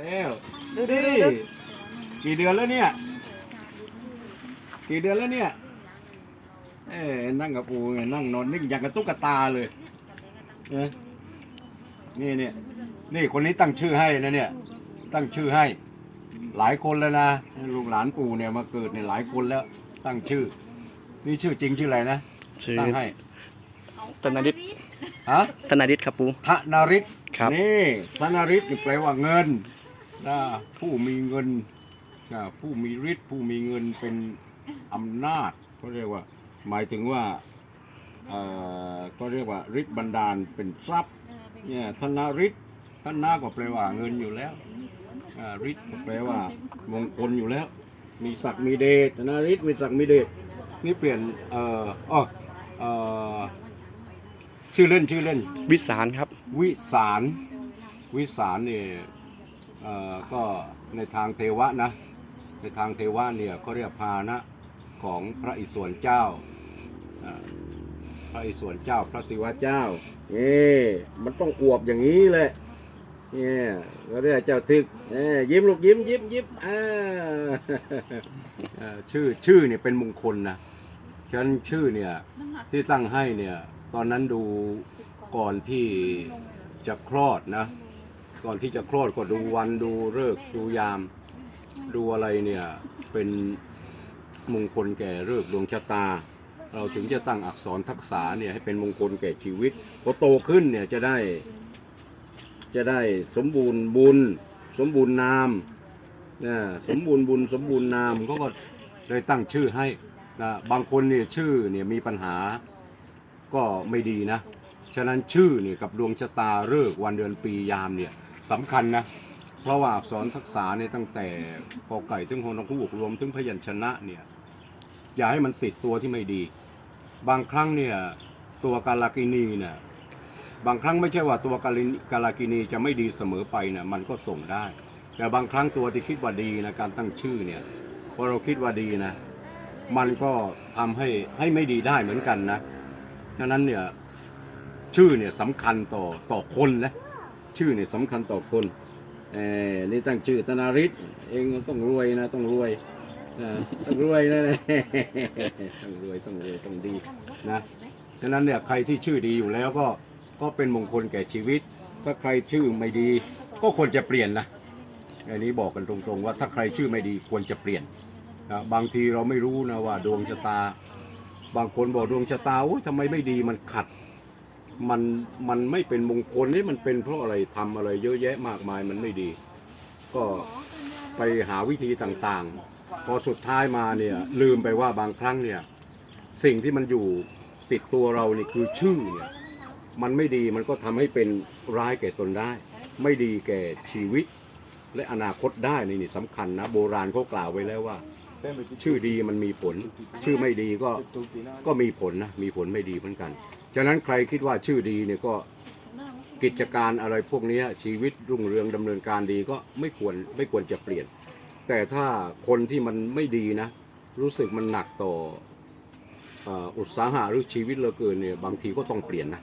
แล้วดูดิกี่เดือนแล้วเนี่ย กี่เดือนแล้วเนี่ย เอ้ยนั่งกับปูไงนั่งนอนนิ่งอย่างกับตุ๊กตาเลยเอ้ยนี่เนี่ยนี่คนนี้ตั้งชื่อให้นะเนี่ย ตั้งชื่อให้ หลายคนแล้วนะลูกหลานปู่เนี่ยมาเกิดเนี่ยหลายคนแล้ว ตั้งชื่อ นี่ชื่อจริงชื่ออะไรนะชื่อตั้งให้ธนาริศฮะธนาริศครับปูธนาริศครับนี่ธนาริศนี่แปลว่าเงิน นะผู้มีเงินนะผู้มีฤทธิ์ผู้มีเงินเป็นอำนาจก็เรียกว่า หมายถึงว่าเอ่อก็เรียกว่าฤทธิ์บันดาลเป็นทรัพย์เนี่ยธนาริศธนาก็แปลว่าเงินอยู่แล้วอ่าฤทธิ์ก็แปลว่ามงคลอยู่แล้ว มีศักดิ์มีเดชธนาริศมีศักดิ์มีเดชนี่เปลี่ยนเอ่ออ๋อเอ่อชื่อเล่นชื่อเล่น วิสารครับ วิสารวิสารเนี่ยเอ่อ ก็ในทางเทวะนะ ในทางเทวะเนี่ยเขาเรียกพานะของพระอิศวรเจ้า พระอิศวรเจ้า พระศิวะเจ้าเอ๊มันต้องอวบอย่างนี้แหละเนี่ยเขาเรียกเจ้าทึกเอ้ยิ้มลูกยิ้มยิ้มยิ้มอ่าชื่อชื่อเนี่ยเป็นมงคลนะฉะนันชื่อเนี่ยที่ตั้งให้เนี่ยตอนนั้นดูก่อนที่จะคลอดนะ ก่อนที่จะคลอดก็ดูวันดูฤกษ์ดูยาม ดูอะไรเนี่ยเป็นมงคลแก่ฤกษ์ดวงชะตา เราถึงจะตั้งอักษรทักษะเนี่ยให้เป็นมงคลแก่ชีวิตพอโตขึ้นเนี่ยจะได้ จะได้สมบูรณ์บุญ สมบูรณ์นามนะสมบูรณ์บุญสมบูรณ์นามเขาก็เลยตั้งชื่อให้นะบางคนเนี่ยชื่อเนี่ยมีปัญหาก็ไม่ดีนะ ฉะนั้นชื่อเนี่ยกับดวงชะตาฤกษ์วันเดือนปียามเนี่ย สำคัญนะ เพราะว่าอักษรทักษะเนี่ยตั้งแต่กอไก่ถึงฮอนคูกรวมถึงพยัญชนะเนี่ยอย่าให้มันติดตัวที่ไม่ดี บางครั้งเนี่ยตัวกาลากินีเนี่ยบางครั้งไม่ใช่ว่าตัวกาลกาลากินีจะไม่ดีเสมอไปเนี่ยมันก็ส่งได้ แต่บางครั้งตัวที่คิดว่าดีนะการตั้งชื่อเนี่ยพอเราคิดว่าดีนะ มันก็ทำให้ให้ไม่ดีได้เหมือนกันนะฉะนั้นเนี่ยชื่อเนี่ยสำคัญต่อต่อคนนะ ชื่อเนี่ยสำคัญต่อคนเออนี่ตั้งชื่อธนาริศเองต้องรวยนะต้องรวยนะต้องรวยนะต้องรวยต้องรวยต้องดีนะฉะนั้นเนี่ยใครที่ชื่อดีอยู่แล้วก็ก็เป็นมงคลแก่ชีวิต ถ้าใครชื่อไม่ดี ก็ควรจะเปลี่ยนนะอันนี้บอกกันตรงๆ ว่าถ้าใครชื่อไม่ดีควรจะเปลี่ยนนะบางทีเราไม่รู้นะว่าดวงชะตา บางคนบอกดวงชะตาโอ้ยทำไมไม่ดีมันขัด มันมันไม่เป็นมงคลนี่มันเป็นเพราะอะไรทำอะไร เยอะแยะมากมายมันไม่ดี ก็ไปหาวิธีต่างๆ พอสุดท้ายมาเนี่ยลืมไปว่าบางครั้งเนี่ยสิ่งที่มันอยู่ติดตัวเรานี่คือชื่อเนี่ยมันไม่ดีมันก็ทำให้เป็นร้ายแก่ตนได้ ไม่ดีแก่ชีวิต และอนาคตได้นี่นี่สำคัญนะ โบราณเขากล่าวไว้แล้วว่า ชื่อดีมันมีผล ชื่อไม่ดีก็ก็มีผลนะมีผลไม่ดีเหมือนกัน ฉะนั้นใครคิดว่าชื่อดีเนี่ยก็กิจการอะไรพวกนี้ชีวิตรุ่งเรืองดำเนินการดีก็ไม่ควรไม่ควรจะเปลี่ยน แต่ถ้าคนที่มันไม่ดีนะ รู้สึกมันหนักต่อเอ่ออุตสาหะหรือชีวิตเหลือเกินเนี่ยบางทีก็ต้องเปลี่ยนนะ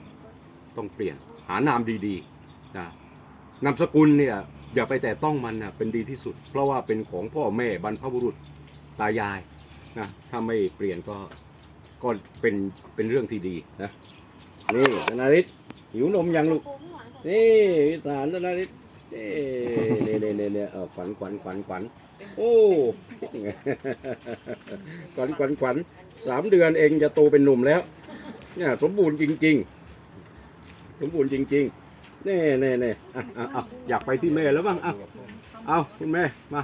ต้องเปลี่ยนหานามดีๆนะนามสกุลเนี่ยอย่าไปแต่ต้องมันนะเป็นดีที่สุด เพราะว่าเป็นของพ่อแม่บรรพบุรุษตายายนะถ้าไม่เปลี่ยนก็ก็เป็นเป็นเรื่องที่ดีนะ นี่ธนาริศหิวนมยังลูก นี่วิสารธนาริศนี่นี่นี่นี่นี่เออขวัญขวัญขวัญขวัญโอ้ขวัญขวัญขวัญสามเดือนเองจะโตเป็นหนุ่มแล้ว เนี่ย สมบูรณ์จริง ๆ สมบูรณ์จริงๆแน่แน่แน่อ่อะอะอยากไปที่แม่แล้วบ้างอะเอาคุณแม่มา